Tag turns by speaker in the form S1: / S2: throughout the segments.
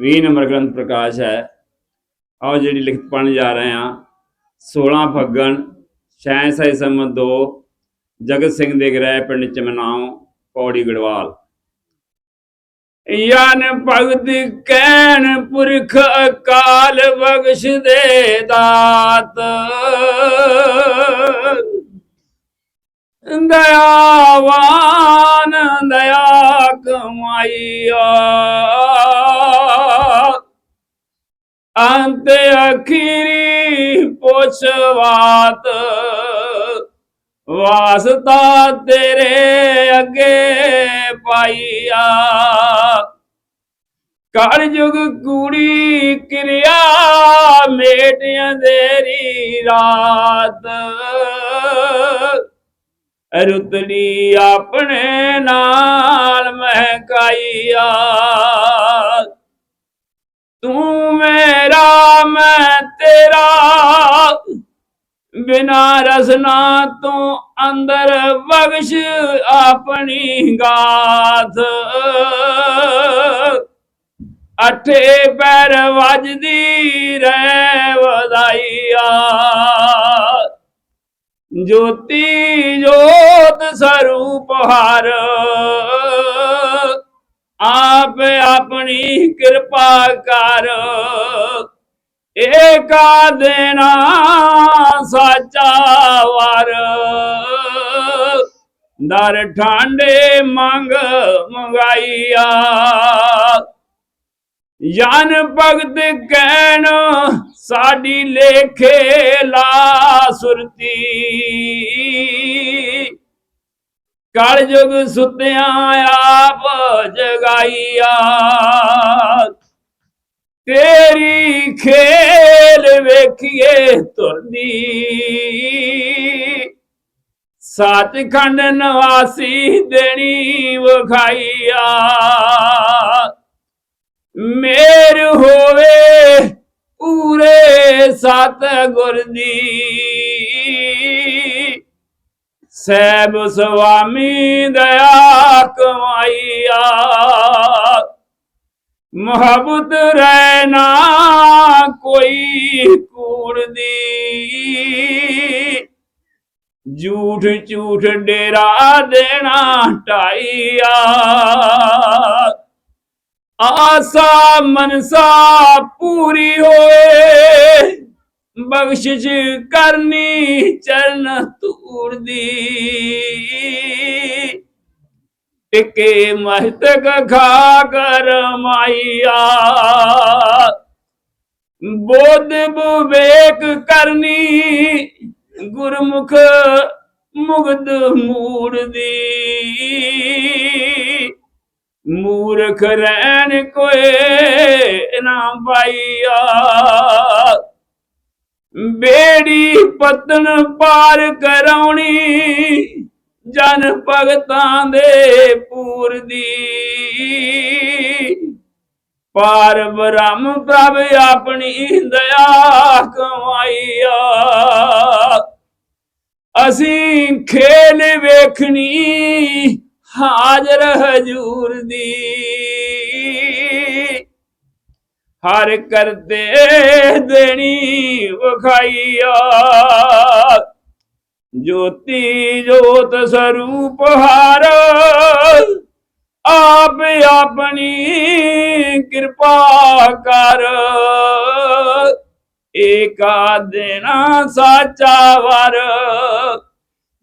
S1: 20 number ਗ੍ਰੰਥ ਪ੍ਰਕਾਸ਼ ਹੈ। ਆਓ ਜਿਹੜੀ ਲਿਖਤ ਪੜ੍ਹਨ ਜਾ ਰਹੇ ਹਾਂ। 16 ਫੱਗਣ ਛੇ ਸਹੀ ਸੰਮਤ 2 ਜਗਤ ਸਿੰਘ ਦੇ ਗ੍ਰਹਿ ਪਿੰਡ ਚਮਨਾਓ ਪੌੜੀ ਗੜਵਾਲ। ਯਾਨ ਭਗਤ ਕਹਿਣ ਪੁਰਖ ਅਕਾਲ ਬਖਸ਼ ਦੇ ਦਾਤ। ਦਇਆਵਾਨ ਦਇਆ ਕਮਾਈਆ। ਅੰਤ ਅਖੀਰੀ ਪੁੱਛਵਾਤ ਵਾਸਤਾ ਤੇਰੇ ਅੱਗੇ ਪਾਈਆ। ਕਲ ਯੁਗ ਕੂੜੀ ਕਿਰਿਆ ਮੇਟ ਅੰਧੇਰੀ ਰਾਤ ਰੁਤਲੀ ਆਪਣੇ ਨਾਲ ਮਹਿਕਾਈਆ। ਤੂੰ ਮੇਰਾ, ਮੈਂ ਤੇਰਾ। ਬਿਨਾ ਰਸਨਾ ਤੋਂ ਅੰਦਰ ਬਖਸ਼ ਆਪਣੀ ਗਾਥ। ਅਠੇ ਪੈਰ ਵੱਜਦੀ ਰਹਿ ਵਧਾਈਆ। ਜੋਤੀ ਜੋਤ ਸਰੂਪ ਹਰ। ਆਪ ਆਪਣੀ ਕਿਰਪਾ ਕਰ। ਏਕਾ ਦੇਣਾ ਸਾਚਾ ਵਾਰ। ਦਰ ਠਾਂਡੇ ਮੰਗ ਮੰਗਾਈਆ। ਜਨ ਭਗਤ ਕਹਿਣ, ਸਾਡੀ ਲੇਖੇ ਲਾ ਸੁਰਤੀ। ਕਲ ਯੁਗ ਸੁਤਿਆਂ ਆਪ ਜਗਾਈਆ। ਤੇਰੀ ਖੇਲ ਵੇਖੀਏ ਤੁਰਦੀ। ਸੱਚਖੰਡ ਨਵਾਸੀ ਦੇਣੀ ਵਖਾਈਆ। ਮੇਰ ਹੋਵੇ ਪੂਰੇ ਸਤ ਗੁਰ ਦੀ। ਸੈਬ ਸੁਆਮੀ ਦਇਆ ਕਮਾਈਆ। ਮੁਹੱਬਤ ਰਹਿਣਾ ਕੋਈ ਕੂੜ ਦੀ। ਝੂਠ ਝੂਠ ਡੇਰਾ ਦੇਣਾ ਢਾਈਆ। ਆਸਾ ਮਨਸਾ ਪੂਰੀ ਹੋਏ। ਬਖਸ਼ਿਸ਼ ਕਰਨੀ ਚਰਨ ਤੂੜ ਦੀ। ਟਿਕੇ ਮਹਤਕ ਖਾ ਕਰ ਮਾਈਆ ਬੋਧ ਵਿਵੇਕ ਕਰਨੀ ਗੁਰਮੁਖ ਮੁਗਧ ਮੂੜ ਦੀ। ਮੂਰਖ ਰਹਿਣ ਕੋਏ ਨਾ ਪਾਈਆ। ਬੇੜੀ ਪਤਨ ਪਾਰ ਕਰਾਉਣੀ, ਜਨ ਭਗਤਾਂ ਦੇ ਪੂਰ ਦੀ। ਪਾਰ ਬ੍ਰਹਮ ਪ੍ਰਭ ਆਪਣੀ ਦਇਆ ਕਮਾਈਆ। ਅਸੀਂ ਖੇਲ ਵੇਖਣੀ, ਹਾਜ਼ਰ ਹਜੂਰ ਦੀ। ਹਰ ਕਰਦੇ ਦੇਣੀ ਵਖਾਈਆ। ਜੋਤੀ ਜੋਤ ਸਰੂਪ ਹਾਰ, ਆਪ ਆਪਣੀ ਕਿਰਪਾ ਕਰ। ਏਕਾ ਦੇਣਾ ਸਾਚਾ ਵਰ,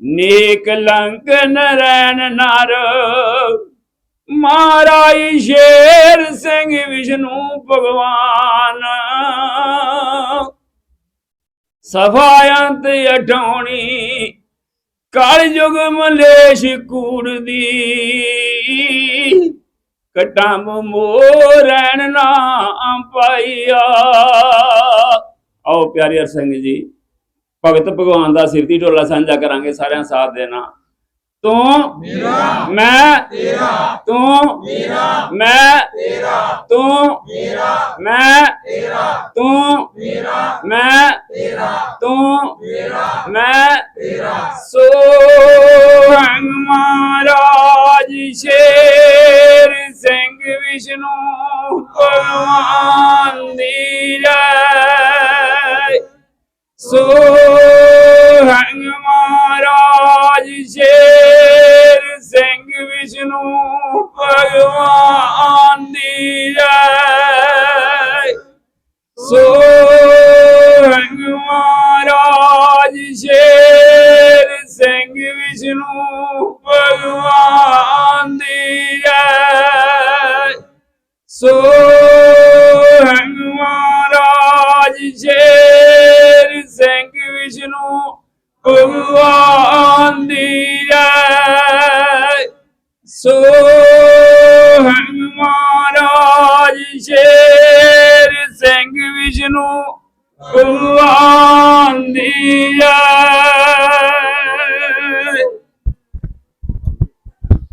S1: ਨੇਕ ਲੰਕ ਨਰੈਣ ਨਰ। ਮਹਾਰਾਜ ਸ਼ੇਰ ਸਿੰਘ ਵਿਸ਼ਨੂੰ ਭਗਵਾਨ। ਸਫਾਇੰਤ ਅਠਾਉਣੀ ਕਲ ਯੁਗ ਮਲੇਸ਼ ਕੂੜ ਦੀ। ਕਟਾਂ ਮੋਰਣ ਨਾ ਪਾਈਆ। ਆਓ ਪਿਆਰੇ ਸਿੰਘ ਜੀ, ਭਗਤ ਭਗਵਾਨ ਦਾ ਸਿਰਤੀ ਢੋਲਾ ਸਾਂਝਾ ਕਰਾਂਗੇ ਸਾਰਿਆਂ ਸਾਥ ਦੇਣਾ। ਤੂੰ
S2: ਮੇਰਾ
S1: ਮੈਂ
S2: ਤੇਰਾ
S1: ਤੂੰ
S2: ਮੇਰਾ
S1: ਮੈਂ
S2: ਤੇਰਾ
S1: ਤੂੰ
S2: ਮੇਰਾ
S1: ਮੈਂ
S2: ਤੇਰਾ
S1: ਤੂੰ
S2: ਮੇਰਾ
S1: ਮੈਂ
S2: ਤੇਰਾ
S1: ਤੂੰ
S2: ਮੇਰਾ
S1: ਮੈਂ।
S2: ਤੇਰਾ।
S1: ਸੋ ਹੰਗ ਮਹਾਰਾਜ ਸ਼ੇਰ ਸਿੰਘ ਵਿਸ਼ਨੂੰ ਭਗਵਾਨ ਦੀ ਜੈ। ਸੋ ਸਿੰਘ ਵਿਸ਼ਨੂੰ ਭਗਵਾਨ ਦੀ ਜੈ। ਸੋ ਮਹਾਰਾਜ ਸ਼ੇਰ ਸਿੰਘ ਵਿਸ਼ਨੂੰ ਭਗਵਾਨ ਦੀ ਜੈ। ਸੋ ਮਹਾਰਾਜ ਸ਼ੇਰ ਸਿੰਘ ਵਿਸ਼ਨੂੰ ਭਗਵਾਨ ਦੀ ਜੈ। ਸੋ ਹੰਗ ਮਹਾਰਾਜ ਸ਼ੇਰ ਸਿੰਘ ਵਿਸ਼ਨੂੰ ਭਗਵਾਨ ਦੀ